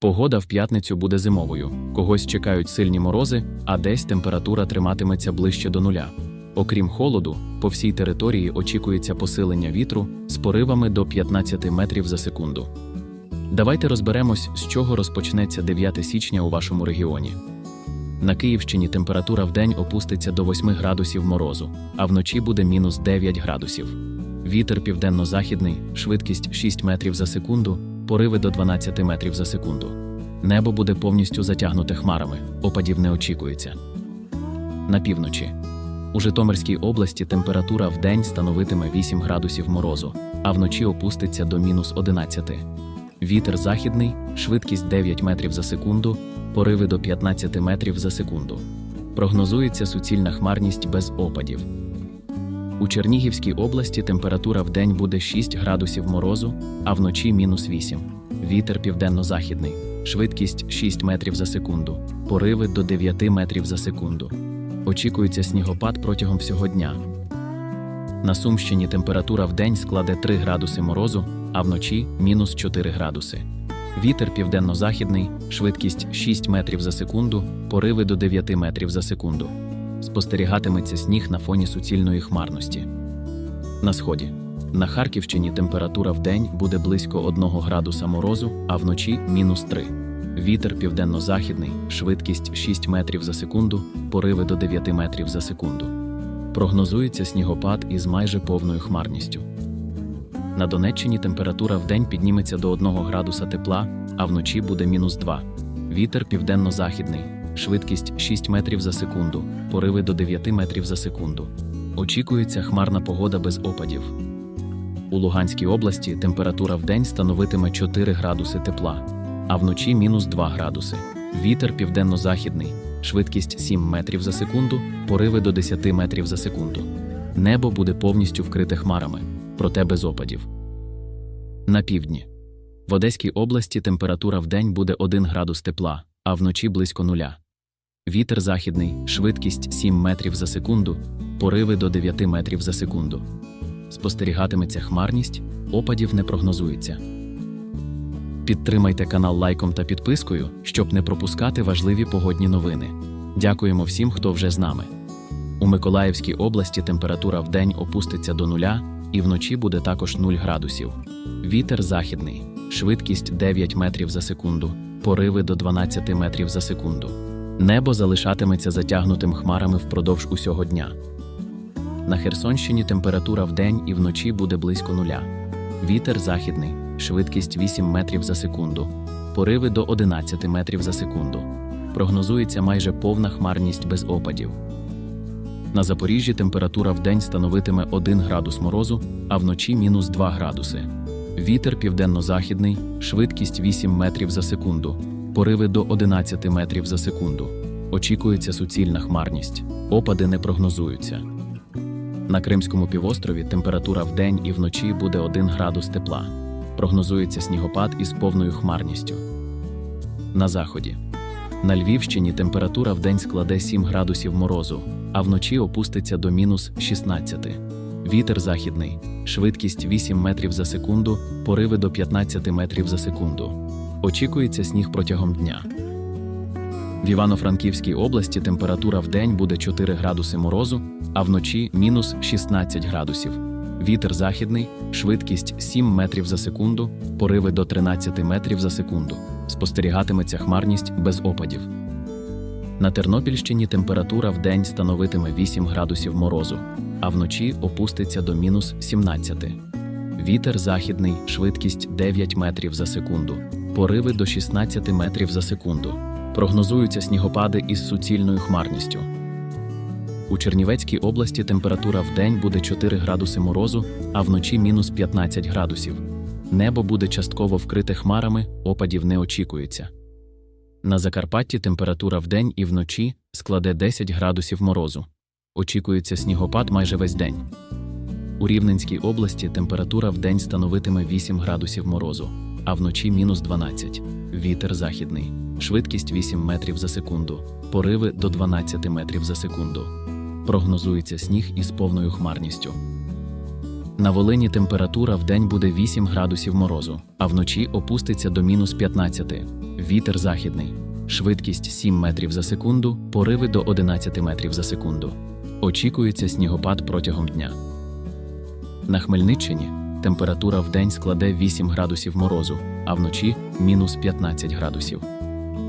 Погода в п'ятницю буде зимовою. Когось чекають сильні морози, а десь температура триматиметься ближче до нуля. Окрім холоду, по всій території очікується посилення вітру з поривами до 15 метрів за секунду. Давайте розберемось, з чого розпочнеться 9 січня у вашому регіоні. На Київщині температура вдень опуститься до 8 градусів морозу, а вночі буде мінус 9 градусів. Вітер південно-західний, швидкість 6 метрів за секунду, пориви до 12 метрів за секунду. Небо буде повністю затягнуте хмарами, опадів не очікується. На півночі. У Житомирській області температура вдень становитиме 8 градусів морозу, а вночі опуститься до мінус 11. Вітер західний, швидкість 9 метрів за секунду, пориви до 15 метрів за секунду. Прогнозується суцільна хмарність без опадів. У Чернігівській області температура вдень буде 6 градусів морозу, а вночі мінус 8. Вітер південно-західний, швидкість 6 метрів за секунду, пориви до 9 метрів за секунду. Очікується снігопад протягом всього дня. На Сумщині температура вдень складе 3 градуси морозу, а вночі мінус 4 градуси. Вітер південно-західний, швидкість 6 метрів за секунду, пориви до 9 метрів за секунду. Спостерігатиметься сніг на фоні суцільної хмарності. На сході. На Харківщині температура вдень буде близько 1 градуса морозу, а вночі мінус 3. Вітер південно-західний, швидкість 6 метрів за секунду, пориви до 9 метрів за секунду. Прогнозується снігопад із майже повною хмарністю. На Донеччині температура вдень підніметься до 1 градуса тепла, а вночі буде мінус 2. Вітер південно-західний, швидкість 6 метрів за секунду, пориви до 9 метрів за секунду. Очікується хмарна погода без опадів. У Луганській області температура вдень становитиме 4 градуси тепла, а вночі мінус 2 градуси. Вітер південно-західний, швидкість 7 метрів за секунду, пориви до 10 метрів за секунду. Небо буде повністю вкрите хмарами, проте без опадів. На півдні. В Одеській області температура вдень буде 1 градус тепла, а вночі близько нуля. Вітер західний, швидкість 7 метрів за секунду, пориви до 9 метрів за секунду. Спостерігатиметься хмарність, опадів не прогнозується. Підтримайте канал лайком та підпискою, щоб не пропускати важливі погодні новини. Дякуємо всім, хто вже з нами. У Миколаївській області температура вдень опуститься до нуля, і вночі буде також 0 градусів. Вітер західний, швидкість 9 метрів за секунду, пориви до 12 метрів за секунду. Небо залишатиметься затягнутим хмарами впродовж усього дня. На Херсонщині температура вдень і вночі буде близько нуля. Вітер західний, швидкість 8 метрів за секунду, пориви до 11 метрів за секунду. Прогнозується майже повна хмарність без опадів. На Запоріжжі температура вдень становитиме 1 градус морозу, а вночі мінус 2 градуси. Вітер південно-західний, швидкість 8 метрів за секунду, пориви до 11 метрів за секунду. Очікується суцільна хмарність, опади не прогнозуються. На Кримському півострові температура вдень і вночі буде 1 градус тепла. Прогнозується снігопад із повною хмарністю. На заході. На Львівщині температура вдень складе 7 градусів морозу, а вночі опуститься до мінус 16. Вітер західний, швидкість 8 метрів за секунду, пориви до 15 метрів за секунду. Очікується сніг протягом дня. В Івано-Франківській області температура вдень буде 4 градуси морозу, а вночі мінус 16 градусів. Вітер західний, швидкість 7 метрів за секунду, пориви до 13 метрів за секунду. Спостерігатиметься хмарність без опадів. На Тернопільщині температура вдень становитиме 8 градусів морозу, а вночі опуститься до мінус 17. Вітер західний, швидкість 9 метрів за секунду, пориви до 16 метрів за секунду. Прогнозуються снігопади із суцільною хмарністю. У Чернівецькій області температура вдень буде 4 градуси морозу, а вночі мінус 15 градусів. Небо буде частково вкрите хмарами, опадів не очікується. На Закарпатті температура вдень і вночі складе 10 градусів морозу. Очікується снігопад майже весь день. У Рівненській області температура вдень становитиме 8 градусів морозу, а вночі мінус 12. Вітер західний. Швидкість 8 метрів за секунду, пориви до 12 метрів за секунду. Прогнозується сніг із повною хмарністю. На Волині температура вдень буде 8 градусів морозу, а вночі опуститься до мінус 15. Вітер західний. Швидкість 7 метрів за секунду, пориви до 11 метрів за секунду. Очікується снігопад протягом дня. На Хмельниччині температура вдень складе 8 градусів морозу, а вночі мінус 15 градусів.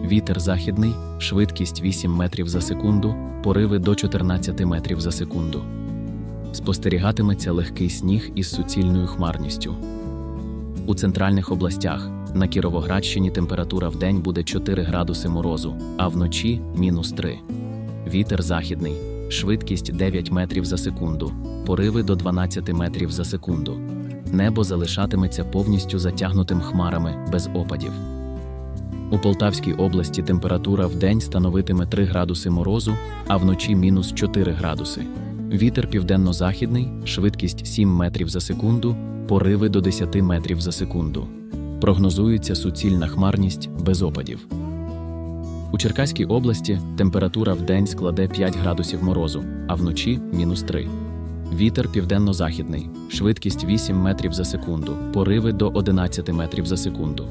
Вітер західний, швидкість 8 метрів за секунду, пориви до 14 метрів за секунду. Спостерігатиметься легкий сніг із суцільною хмарністю. У центральних областях на Кіровоградщині температура вдень буде 4 градуси морозу, а вночі мінус 3. Вітер західний, швидкість 9 метрів за секунду, пориви до 12 метрів за секунду. Небо залишатиметься повністю затягнутим хмарами без опадів. У Полтавській області температура вдень становитиме 3 градуси морозу, а вночі мінус 4 градуси. Вітер південно-західний, швидкість 7 метрів за секунду, пориви до 10 метрів за секунду. Прогнозується суцільна хмарність без опадів. У Черкаській області температура вдень складе 5 градусів морозу, а вночі мінус 3. Вітер південно-західний, швидкість 8 метрів за секунду, пориви до 11 метрів за секунду.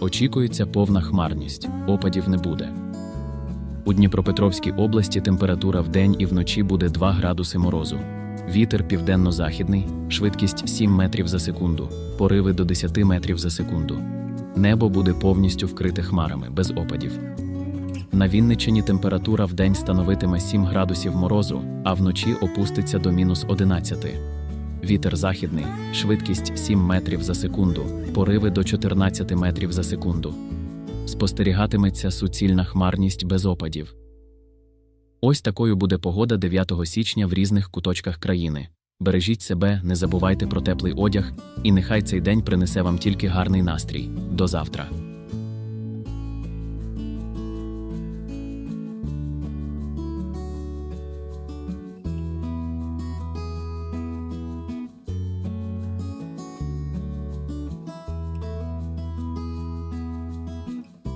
Очікується повна хмарність, опадів не буде. У Дніпропетровській області температура вдень і вночі буде 2 градуси морозу. Вітер південно-західний, швидкість 7 метрів за секунду, пориви до 10 метрів за секунду. Небо буде повністю вкрите хмарами без опадів. На Вінниччині температура вдень становитиме 7 градусів морозу, а вночі опуститься до мінус 11. Вітер західний, швидкість 7 метрів за секунду, пориви до 14 метрів за секунду. Спостерігатиметься суцільна хмарність без опадів. Ось такою буде погода 9 січня в різних куточках країни. Бережіть себе, не забувайте про теплий одяг, і нехай цей день принесе вам тільки гарний настрій. До завтра.